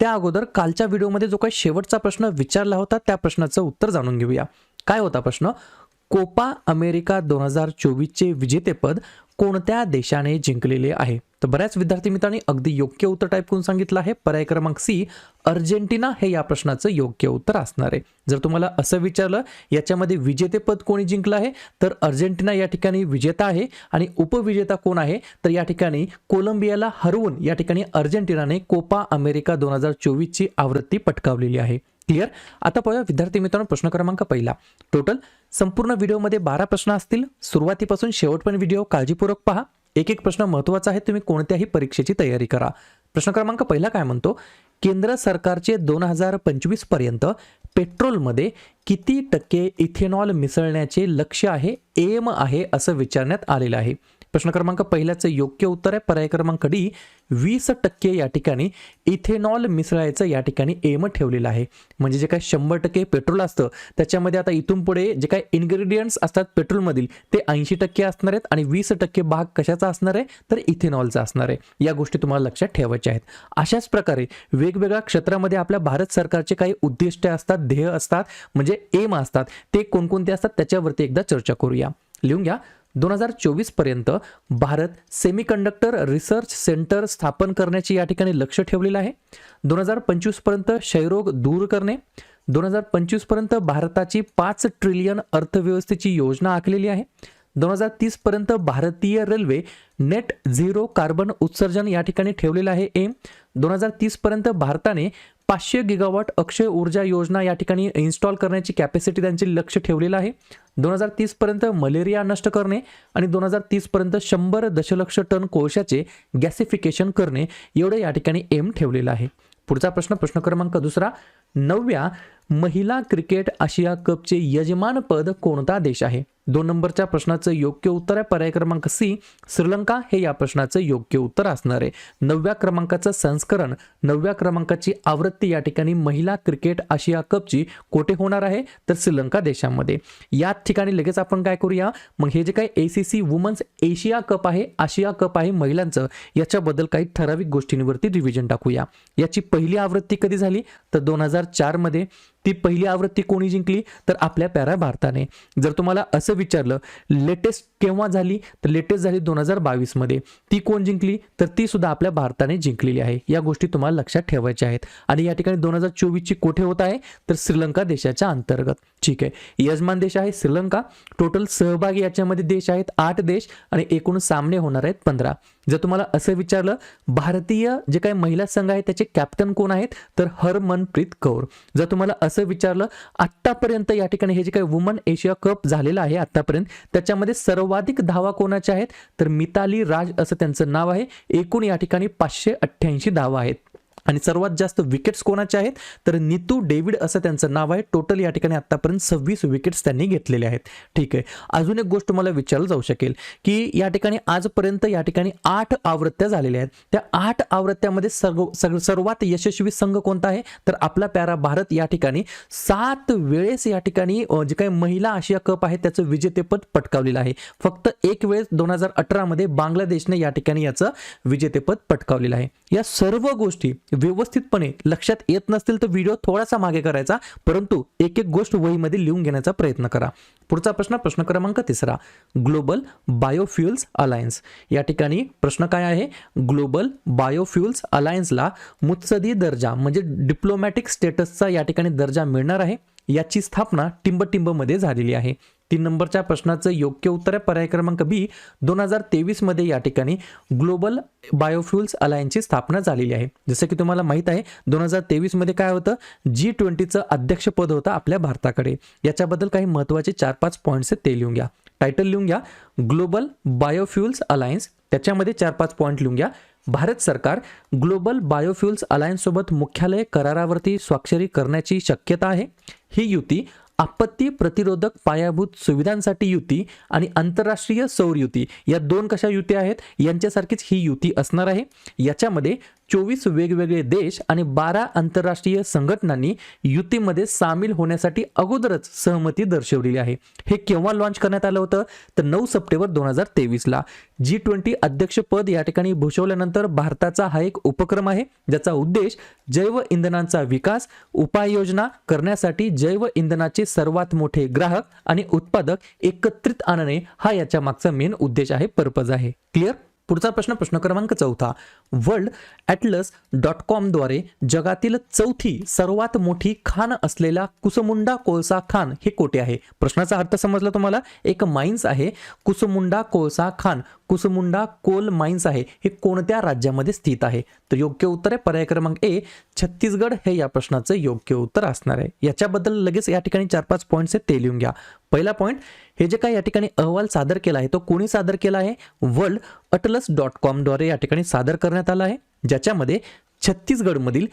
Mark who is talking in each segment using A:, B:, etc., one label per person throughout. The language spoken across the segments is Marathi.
A: त्या अगोदर कालच्या व्हिडिओमध्ये जो काही शेवटचा प्रश्न विचारला होता त्या प्रश्नाचं उत्तर जाणून घेऊया. काय होता प्रश्न? कोपा अमेरिका दोन हजार चोवीसचे विजेतेपद कोणत्या देशाने जिंकलेले आहे? तर बऱ्याच विद्यार्थी मित्रांनी अगदी योग्य उत्तर टाईप करून सांगितलं आहे. पर्याय क्रमांक सी अर्जेंटिना हे या प्रश्नाचं योग्य उत्तर असणार आहे. जर तुम्हाला असं विचारलं याच्यामध्ये विजेतेपद कोणी जिंकलं आहे? तर अर्जेंटिना या ठिकाणी विजेता आहे आणि उपविजेता कोण आहे? तर या ठिकाणी कोलंबियाला हरवून या ठिकाणी अर्जेंटिनाने कोपा अमेरिका दोन हजार चोवीसची आवृत्ती पटकावलेली आहे. क्लिअर आता पाहूया विद्यार्थी मित्रांनो प्रश्न क्रमांक पहिला. टोटल संपूर्ण व्हिडिओमध्ये बारा प्रश्न असतील. सुरुवातीपासून शेवटपर्यंत व्हिडिओ काळजीपूर्वक पहा. एक एक प्रश्न महत्त्वाचा आहे तुम्ही कोणत्याही परीक्षेची तयारी करा. प्रश्न क्रमांक पहिला काय म्हणतो? केंद्र सरकारचे दोन हजार पंचवीसपर्यंत पेट्रोलमध्ये किती टक्के इथेनॉल मिसळण्याचे लक्ष्य आहे एम आहे असं विचारण्यात आलेलं आहे. प्रश्न क्रमांक पहिल्याचं योग्य उत्तर आहे. पर्याय क्रमांक डी वीस टक्के या ठिकाणी इथेनॉल मिसळायचं या ठिकाणी एम ठेवलेलं आहे. म्हणजे जे काय शंभर टक्के पेट्रोल असतं त्याच्यामध्ये आता इथून पुढे जे काय इन्ग्रेडियंट्स असतात पेट्रोलमधील ते ऐंशी टक्के असणार आहेत आणि वीस टक्के भाग कशाचा असणार आहे? तर इथेनॉलचा असणार आहे. या गोष्टी तुम्हाला लक्षात ठेवायच्या आहेत. अशाच प्रकारे वेगवेगळ्या क्षेत्रामध्ये आपल्या भारत सरकारचे काही उद्दिष्टे असतात ध्येय असतात म्हणजे एम असतात ते कोणकोणते असतात त्याच्यावरती एकदा चर्चा करूया. लिहून घ्या. दोन हजार चोवीसपर्यंत भारत सेमीकंडक्टर रिसर्च सेंटर स्थापन करण्याचे या ठिकाणी लक्ष ठेवलेलं आहे. दोन हजार पंचवीसपर्यंत क्षयरोग दूर करणे. दोन हजार पंचवीसपर्यंत भारताची पाच ट्रिलियन अर्थव्यवस्थेची योजना आखलेली आहे. दोन हजार तीस पर्यंत भारतीय रेल्वे नेट झिरो कार्बन उत्सर्जन या ठिकाणी ठेवलेलं आहे. एम. दोन हजार तीस पर्यंत भारताने पाचशे गिगावॉट अक्षय ऊर्जा योजना या ठिकाणी इन्स्टॉल करण्याची कॅपॅसिटी त्यांचे लक्ष ठेवलेलं आहे. दोन हजार तीसपर्यंत मलेरिया नष्ट करणे आणि दोन हजार तीसपर्यंत शंभर दशलक्ष टन कोळशाचे गॅसिफिकेशन करणे एवढं या ठिकाणी एम ठेवलेलं आहे. पुढचा प्रश्न प्रश्न क्रमांक दुसरा. नवव्या महिला क्रिकेट आशिया कपचे यजमानपद कोणता देश आहे? दोन नंबरच्या प्रश्नाचं योग्य उत्तर आहे. पर्याय क्रमांक सी श्रीलंका हे या प्रश्नाचं योग्य उत्तर असणार आहे. नवव्या क्रमांकाचं संस्करण नवव्या क्रमांकाची आवृत्ती या ठिकाणी महिला क्रिकेट आशिया कपची कोठे होणार आहे? तर श्रीलंका देशामध्ये. याच ठिकाणी लगेच आपण काय करूया? मग हे जे काही A C C women's Asia cup आहे आशिया कप आहे महिलांचं याच्याबद्दल काही ठराविक गोष्टींवरती रिव्हिजन टाकूया. याची पहिली आवृत्ती कधी झाली? तर दोन हजार चारमध्ये. ती पहिली आवृत्ती कोणी जिंकली? तर आपल्या पॅरा भारताने. जर तुम्हाला असं विचारलं लेटेस्ट केव्हा झाली? तर लेटेस्ट झाली दोन हजार बावीसमध्ये ती कोण जिंकली? तर ती सुद्धा आपल्या भारताने जिंकलेली आहे. या गोष्टी तुम्हाला लक्षात ठेवायच्या आहेत. आणि या ठिकाणी दोन हजार चोवीसची कोठे होत आहे? तर श्रीलंका देशाच्या अंतर्गत. ठीक आहे. यजमान देश आहे श्रीलंका. टोटल सहभागी याच्यामध्ये देश आहेत आठ देश आणि एकूण सामने होणार आहेत पंधरा. जर तुम्हाला असं विचारलं भारतीय जे काही महिला संघ आहे त्याचे कॅप्टन कोण आहेत? तर हरमनप्रीत कौर. जर तुम्हाला असं विचारलं आत्तापर्यंत या ठिकाणी हे जे काही वुमन एशिया कप झालेलं आहे आत्तापर्यंत त्याच्यामध्ये सर्वाधिक धावा कोणाच्या आहेत? तर मिताली राज असं त्यांचं नाव आहे. एकूण या ठिकाणी पाचशे अठ्ठ्याऐंशी धावा आहेत. आणि सर्वात जास्त विकेट्स कोणाचे आहेत? तर नितू डेव्हिड असं त्यांचं नाव आहे. टोटल या ठिकाणी आत्तापर्यंत सव्वीस विकेट्स त्यांनी घेतलेले आहेत. ठीक आहे. अजून एक गोष्ट मला विचारलं जाऊ शकेल की या ठिकाणी आजपर्यंत या ठिकाणी आठ आवृत्त्या झालेल्या आहेत. त्या आठ आवृत्त्यामध्ये सर्व सग सर्वात यशस्वी संघ कोणता आहे? तर आपला प्यारा भारत या ठिकाणी सात वेळेस या ठिकाणी जे काही महिला आशिया कप आहे त्याचं विजेतेपद पटकावलेलं आहे. फक्त एक वेळेस दोन हजार अठरामध्ये बांगलादेशने या ठिकाणी याचं विजेतेपद पटकावलेलं आहे. या सर्व गोष्टी व्यवस्थितपणे लक्षात येत नसतील तर व्हिडिओ थोडासा मागे करायचा परंतु एक एक गोष्ट वहीमध्ये लिहून घेण्याचा प्रयत्न करा. पुढचा प्रश्न प्रश्न क्रमांक तिसरा. Global biofuels alliance. या ठिकाणी प्रश्न काय आहे? ग्लोबल बायोफ्युल्स अलायन्सला मुत्सदी दर्जा म्हणजे डिप्लोमॅटिक स्टेटसचा या ठिकाणी दर्जा मिळणार आहे. याची स्थापना टिंबटिंबमध्ये झालेली आहे. तीन नंबरच्या प्रश्नाचं योग्य उत्तर आहे. पर्याय क्रमांक बी दोन हजार तेवीसमध्ये या ठिकाणी ग्लोबल बायोफ्युल्स अलायन्सची स्थापना झालेली आहे. जसं की तुम्हाला माहीत आहे दोन हजार तेवीसमध्ये काय होतं? जी ट्वेंटीचं अध्यक्षपद होतं आपल्या भारताकडे. याच्याबद्दल काही महत्त्वाचे चार पाच पॉईंट्स आहेत ते लिहून घ्या. टायटल लिहून घ्या ग्लोबल बायोफ्युल्स अलायन्स. त्याच्यामध्ये चार पाच पॉईंट लिहून घ्या. भारत सरकार ग्लोबल बायोफ्युल्स अलायन्ससोबत मुख्यालय करारावरती स्वाक्षरी करण्याची शक्यता आहे. ही युती आपत्ती प्रतिरोधक पायाभूत सुविधांसाठी युती आणि आंतरराष्ट्रीय सौर युती. या दोन कशा युती आहेत? यांच्यासारखीच ही युती असणार आहे. याच्यामध्ये चोवीस वेगवेगळे देश आणि बारा आंतरराष्ट्रीय संघटनांनी युतीमध्ये सामील होण्यासाठी अगोदरच सहमती दर्शवलेली आहे. हे केव्हा लॉन्च करण्यात आलं होतं? तर नऊ सप्टेंबर दोन हजार तेवीसला. जी ट्वेंटी अध्यक्षपद या ठिकाणी भूषवल्यानंतर भारताचा हा एक उपक्रम आहे ज्याचा उद्देश जैव इंधनांचा विकास उपाययोजना करण्यासाठी जैव इंधनाचे सर्वात मोठे ग्राहक आणि उत्पादक एकत्रित आणणे हा याच्या मागचा मेन उद्देश आहे पर्पज आहे. क्लिअर पुढचा प्रश्न प्रश्न क्रमांक चौथा. वर्ल्ड ॲटलस डॉट कॉमद्वारे जगातील चौथी सर्वात मोठी खाण असलेला कुसमुंडा कोळसा खान हे कोठे आहे? प्रश्नाचा अर्थ समजला तुम्हाला? एक माइन्स आहे कुसमुंडा कोळसा खान कुसमुंडा कोल माइन्स आहे हे कोणत्या राज्यामध्ये स्थित आहे? तर योग्य उत्तर आहे पर्याय क्रमांक ए छत्तीसगड. हे या प्रश्नाचं योग्य उत्तर असणार आहे. याच्याबद्दल लगेच या ठिकाणी चार पाच पॉईंट्स आहेत ते लिहून घ्या. पहिला पॉईंट हे जे काही या ठिकाणी अहवाल सादर केला आहे तो कोणी सादर केला आहे? वर्ल्ड अटलस डॉट कॉमद्वारे या ठिकाणी सादर करण्यात आला आहे ज्याच्यामध्ये छत्तीसगडमधील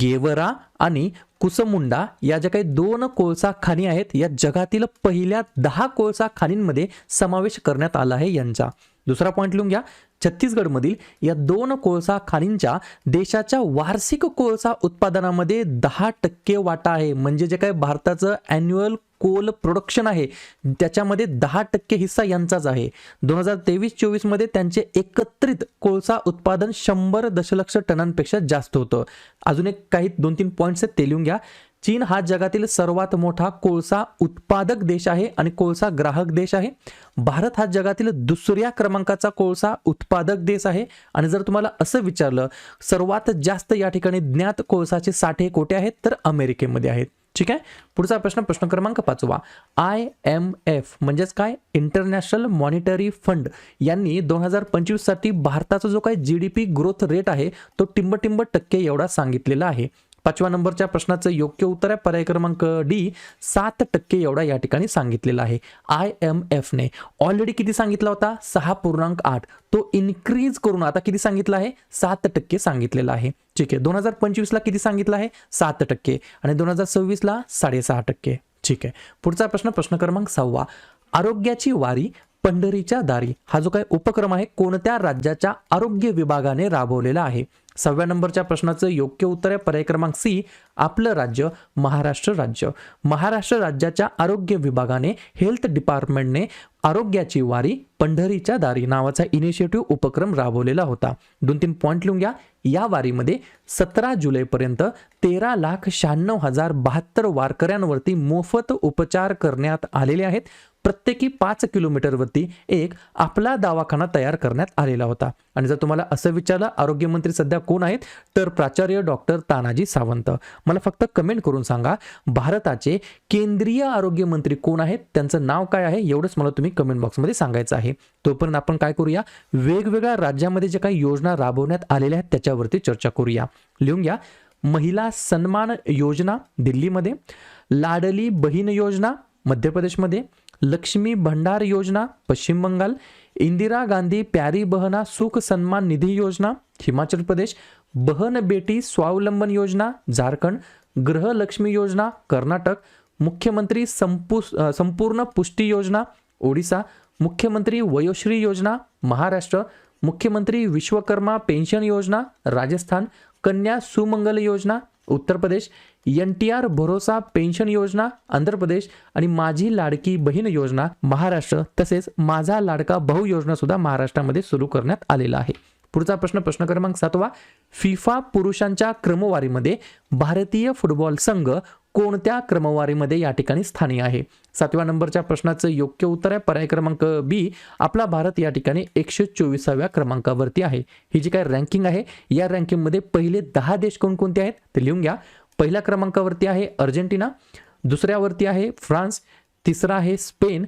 A: गेवरा आणि कुसमुंडा या ज्या काही दोन कोळसा खाणी आहेत या जगातील पहिल्या दहा कोळसा खाणींमध्ये समावेश करण्यात आला आहे यांचा. दुसरा पॉईंट लिहून घ्या. छत्तीसगडमधील या दोन कोळसा खाणींच्या देशाच्या वार्षिक कोळसा उत्पादनामध्ये दहा टक्के वाटा आहे. म्हणजे जे काही भारताचं अॅन्युअल कोल प्रोडक्शन आहे. त्याच्यामध्ये दहा टक्के हिस्सा यांचाच आहे. दोन हजार तेवीस चोवीसमध्ये त्यांचे एकत्रित कोळसा उत्पादन शंभर दशलक्ष टनांपेक्षा जास्त होतं. अजून एक काही दोन तीन पॉईंट्स आहेत ते लिहून घ्या. चीन हा जगातील सर्वात मोठा कोळसा उत्पादक देश आहे आणि कोळसा ग्राहक देश आहे. भारत हा जगातील दुसऱ्या क्रमांकाचा कोळसा उत्पादक देश आहे. आणि जर तुम्हाला असं विचारलं सर्वात जास्त या ठिकाणी ज्ञात कोळसाचे साठे कोठे आहेत? तर अमेरिकेमध्ये आहेत. ठीक आहे? पुढचा प्रश्न प्रश्न क्रमांक पाचवा. आय एम एफ म्हणजेच काय? इंटरनॅशनल मॉनिटरी फंड यांनी दोन हजार पंचवीससाठी भारताचा जो काही G D P growth rate आहे तो टिंबटिंब टक्के एवढा सांगितलेला आहे. पाचव्या नंबरच्या प्रश्नाचं योग्य उत्तर आहे. पर्याय क्रमांक डी सात टक्के एवढा या ठिकाणी सांगितलेला आहे. आय एम एफने ऑलरेडी किती सांगितला होता? सहा पूर्णांक आठ. तो इन्क्रीज करून आता किती सांगितला आहे? सात टक्के सांगितलेला आहे. ठीक आहे. दोन हजार पंचवीसला किती सांगितलं आहे? सात टक्के. आणि दोन हजार सव्वीसला साडेसहा टक्के. ठीक आहे. पुढचा प्रश्न प्रश्न क्रमांक सहावा. आरोग्याची वारी पंढरीच्या दारी. हा जो काही उपक्रम आहे कोणत्या राज्याच्या आरोग्य विभागाने राबवलेला आहे? सहाव्या नंबरच्या प्रश्नाचं योग्य उत्तर आहे. पर्याय क्रमांक सी आपलं राज्य महाराष्ट्र राज्य. महाराष्ट्र राज्याच्या आरोग्य विभागाने हेल्थ डिपार्टमेंटने आरोग्याची वारी पंढरीच्या दारी नावाचा इनिशिएटिव्ह उपक्रम राबवलेला होता. दोन तीन पॉईंट लिहून घ्या. या वारीमध्ये सतरा जुलैपर्यंत तेरा लाख शहाण्णव हजार बहात्तर वारकऱ्यांवरती मोफत उपचार करण्यात आलेले आहेत. प्रत्येकी पाच किलोमीटरवरती एक आपला दवाखाना तयार करण्यात आलेला होता. आणि जर तुम्हाला असं विचारलं आरोग्यमंत्री सध्या कोण आहेत? तर प्राचार्य डॉक्टर तानाजी सावंत. मला फक्त कमेंट करून सांगा भारताचे केंद्रीय आरोग्यमंत्री कोण आहेत? त्यांचं नाव काय आहे? एवढंच मला तुम्ही कमेंट बॉक्समध्ये सांगायचं आहे. तोपर्यंत आपण काय करूया? वेगवेगळ्या राज्यामध्ये जे काही योजना राबवण्यात आलेल्या आहेत त्याच्यावरती चर्चा करूया. लिहून घ्या. महिला सन्मान योजना दिल्लीमध्ये लाडली बहीण योजना मध्य प्रदेशमध्ये लक्ष्मी भंडार योजना पश्चिम बंगाल इंदिरा गांधी प्यारी बहना सुख सन्मान निधी योजना हिमाचल प्रदेश बहन बेटी स्वावलंबन योजना झारखंड गृहलक्ष्मी योजना कर्नाटक मुख्यमंत्री संपू संपूर्ण पुष्टी योजना ओडिसा मुख्यमंत्री वयोश्री योजना महाराष्ट्र मुख्यमंत्री विश्वकर्मा पेन्शन योजना Rajasthan Kanya Sumangal Yojana Uttar Pradesh N T R Bharosa pension Yojana Andhra Pradesh आणि माझी लाडकी बहीण योजना महाराष्ट्र तसेच माझा लाडका भाऊ योजना सुद्धा महाराष्ट्रामध्ये सुरू करण्यात आलेला आहे. पुढचा प्रश्न प्रश्न क्रमांक सातवा. फिफा पुरुषांच्या क्रमवारीमध्ये भारतीय फुटबॉल संघ कोणत्या क्रमवारीमध्ये या ठिकाणी स्थानी आहे? सातव्या नंबरच्या प्रश्नाचं योग्य उत्तर आहे. पर्याय क्रमांक बी आपला भारत या ठिकाणी एकशे चोवीसाव्या क्रमांकावरती आहे. ही जी काय रँकिंग आहे या रँकिंगमध्ये पहिले दहा देश कोणकोणते आहेत ते लिहून घ्या. पहिल्या क्रमांकावरती आहे अर्जेंटिना दुसऱ्यावरती आहे फ्रान्स तिसरा आहे स्पेन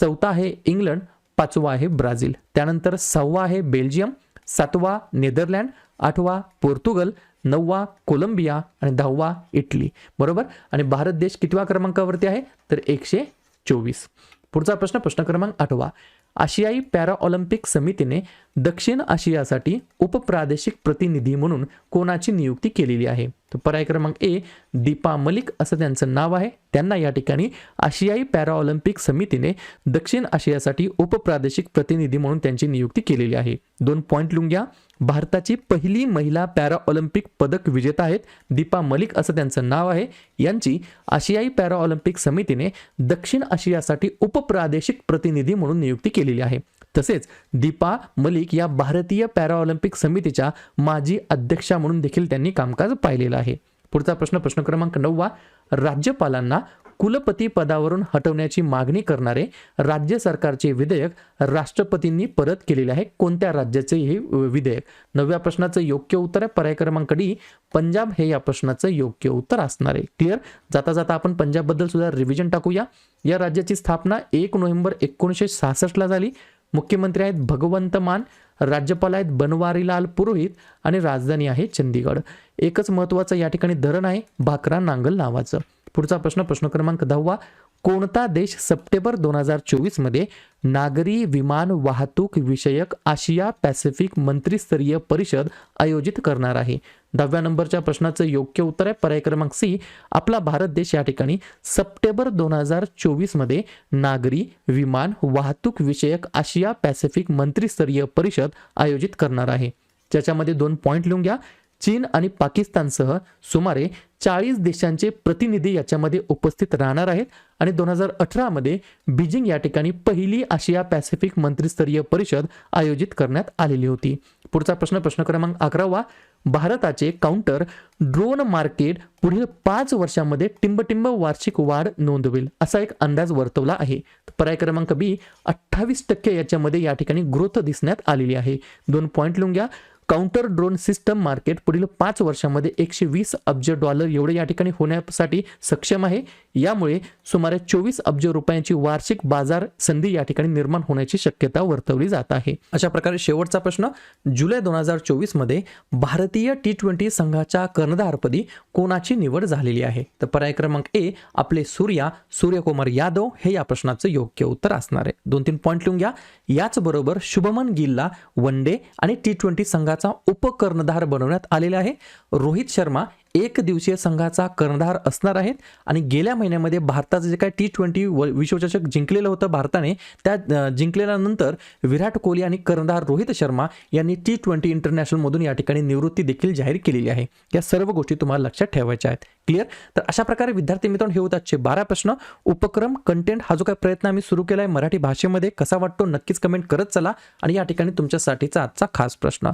A: चौथा आहे इंग्लंड पाचवा आहे ब्राझील. त्यानंतर सहावा आहे बेल्जियम सातवा नेदरलँड आठवा पोर्तुगल नववा कोलंबिया आणि दहावा इटली. बरोबर? आणि भारत देश कितव्या क्रमांकावरती आहे? तर एकशे चोवीस. पुढचा प्रश्न प्रश्न क्रमांक आठवा. आशियाई पॅरा ऑलिम्पिक समितीने दक्षिण आशियासाठी उपप्रादेशिक प्रतिनिधी म्हणून कोणाची नियुक्ती केलेली आहे? तर पर्याय क्रमांक ए दीपा मलिक असं त्यांचं नाव आहे. त्यांना या ठिकाणी आशियाई पॅराऑलिम्पिक समितीने दक्षिण आशियासाठी उपप्रादेशिक प्रतिनिधी म्हणून त्यांची नियुक्ती केलेली आहे. दोन पॉईंट लिहून घ्या. भारताची पहिली महिला पॅराऑलिम्पिक पदक विजेता आहेत दीपा मलिक असं त्यांचं नाव आहे. यांची आशियाई पॅराऑलिम्पिक समितीने दक्षिण आशियासाठी उपप्रादेशिक प्रतिनिधी म्हणून नियुक्ती केलेली आहे. तसेच दीपा मलिक या भारतीय पॅराऑलिम्पिक समितीच्या माजी अध्यक्षा म्हणून देखील त्यांनी कामकाज पाहिलेलं आहे. पुढचा प्रश्न प्रश्न क्रमांक नववा. राज्यपालांना कुलपती पदावरून हटवण्याची मागणी करणारे राज्य सरकारचे विधेयक राष्ट्रपतींनी परत केलेले आहे. कोणत्या राज्याचे हे विधेयक? नवव्या प्रश्नाचं योग्य उत्तर आहे. पर्याय क्रमांक डी पंजाब हे या प्रश्नाचं योग्य उत्तर असणार आहे. क्लिअर जाता जाता आपण पंजाबबद्दल सुद्धा रिव्हिजन टाकूया. या राज्याची स्थापना एक नोव्हेंबर एकोणीसशे सहासष्टला झाली. मुख्यमंत्री आहेत भगवंत मान राज्यपाल आहेत बनवारीलाल पुरोहित आणि राजधानी आहे चंदीगड एकच महत्त्वाचं या ठिकाणी धरण आहे भाकरा नांगल नावाचं. पुढचा प्रश्न प्रश्न क्रमांक दहावा कोणता देश सप्टेंबर दोन हजार चोवीसमध्ये नागरी विमान वाहतूक विषयक आशिया पॅसिफिक मंत्रीस्तरीय परिषद आयोजित करणार आहे? दहाव्या नंबरच्या प्रश्नाचं योग्य उत्तर आहे. पर्याय क्रमांक सी आपला भारत देश या ठिकाणी. सप्टेंबर दोन हजार चोवीसमध्ये नागरी विमान वाहतूक विषयक आशिया पॅसिफिक मंत्रीस्तरीय परिषद आयोजित करणार आहे. ज्याच्यामध्ये दोन पॉईंट लिहून घ्या. चीन आणि पाकिस्तानसह सुमारे चाळीस देशांचे प्रतिनिधी याच्यामध्ये उपस्थित राहणार आहेत. आणि दोन हजार अठरामध्ये बीजिंग या ठिकाणी पहिली आशिया पॅसिफिक मंत्रिस्तरीय परिषद आयोजित करण्यात आलेली होती. पुढचा प्रश्न प्रश्न क्रमांक अकरावा. भारताचे काउंटर ड्रोन मार्केट पुढील पाच वर्षांमध्ये टिंबटिंब वार्षिक वाढ नोंदवेल असा एक अंदाज वर्तवला आहे. पर्याय क्रमांक बी अठ्ठावीस टक्के याच्यामध्ये या ठिकाणी ग्रोथ दिसण्यात आलेली आहे. दोन पॉईंट लिहून घ्या काउंटर ड्रोन सिस्टम मार्केट पुढील पाच वर्षामध्ये एकशे वीस अब्ज डॉलर एवढे या ठिकाणी होण्यासाठी सक्षम आहे. यामुळे सुमारे चोवीस अब्ज रुपयांची वार्षिक बाजार संधी या ठिकाणी निर्माण होण्याची शक्यता वर्तवली जात आहे. अशा प्रकारे शेवटचा प्रश्न जुलै दोन हजार चोवीसमध्ये भारतीय टी ट्वेंटी संघाच्या कर्णधारपदी कोणाची निवड झालेली आहे? तर पर्याय क्रमांक ए आपले सूर्या सूर्यकुमार यादव हे या प्रश्नाचं योग्य उत्तर असणार आहे. दोन तीन पॉईंट लिहून घ्या. याचबरोबर शुभमन गिलला वन डे आणि टी ट्वेंटी संघात संघाचा उपकर्णधार बनवण्यात आलेला आहे. रोहित शर्मा एक दिवसीय संघाचा कर्णधार असणार आहेत. आणि गेल्या महिन्यामध्ये भारताचं जे काय टी ट्वेंटी विश्वचषक जिंकलेलं होतं भारताने त्या जिंकलेल्यानंतर विराट कोहली आणि कर्णधार रोहित शर्मा यांनी टी ट्वेंटी इंटरनॅशनलमधून या ठिकाणी निवृत्ती देखील जाहीर केलेली आहे. या सर्व गोष्टी तुम्हाला लक्षात ठेवायच्या आहेत. क्लिअर तर अशा प्रकारे विद्यार्थी मित्रांनो हे होत आजचे बारा प्रश्न. उपक्रम कंटेंट हा जो काही प्रयत्न आम्ही सुरू केला आहे मराठी भाषेमध्ये कसा वाटतो नक्कीच कमेंट करत चला. आणि या ठिकाणी तुमच्यासाठीचा आजचा खास प्रश्न.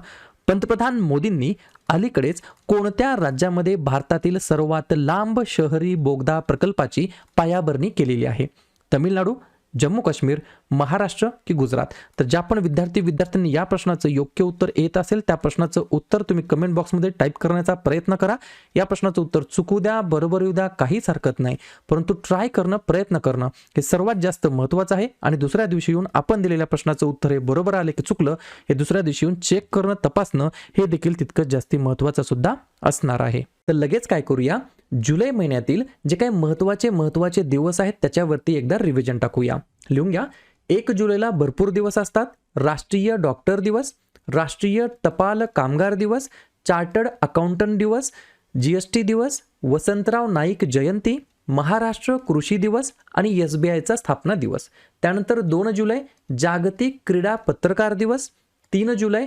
A: पंतप्रधान मोदींनी अलीकडेच कोणत्या राज्यामध्ये भारतातील सर्वात लांब शहरी बोगदा प्रकल्पाची पायाभरणी केलेली आहे? तमिळनाडू जम्मू काश्मीर महाराष्ट्र की गुजरात? तर ज्या पण विद्यार्थी विद्यार्थ्यांनी या प्रश्नाचं योग्य उत्तर येत असेल त्या प्रश्नाचं उत्तर तुम्ही कमेंट बॉक्समध्ये टाईप करण्याचा प्रयत्न करा. या प्रश्नाचं उत्तर चुकू द्या बरोबर येऊ द्या काहीच हरकत नाही. परंतु ट्राय करणं प्रयत्न करणं हे सर्वात जास्त महत्त्वाचं आहे. आणि दुसऱ्या दिवशी येऊन आपण दिलेल्या प्रश्नाचं उत्तर हे बरोबर आले की चुकलं हे दुसऱ्या दिवशी येऊन चेक करणं तपासणं हे देखील तितकंच जास्ती महत्त्वाचं सुद्धा असणार आहे. तर लगेच काय करूया? जुलै महिन्यातील जे काही महत्त्वाचे महत्त्वाचे दिवस आहेत त्याच्यावरती एकदा रिव्हिजन टाकूया. लिहून घ्या. एक जुलैला भरपूर दिवस असतात. राष्ट्रीय डॉक्टर दिवस राष्ट्रीय टपाल कामगार दिवस चार्टर्ड अकाउंटंट दिवस जी एस टी दिवस वसंतराव नाईक जयंती महाराष्ट्र कृषी दिवस आणि एस बी आयचा स्थापना दिवस. त्यानंतर दोन जुलै जागतिक क्रीडा पत्रकार दिवस तीन जुलै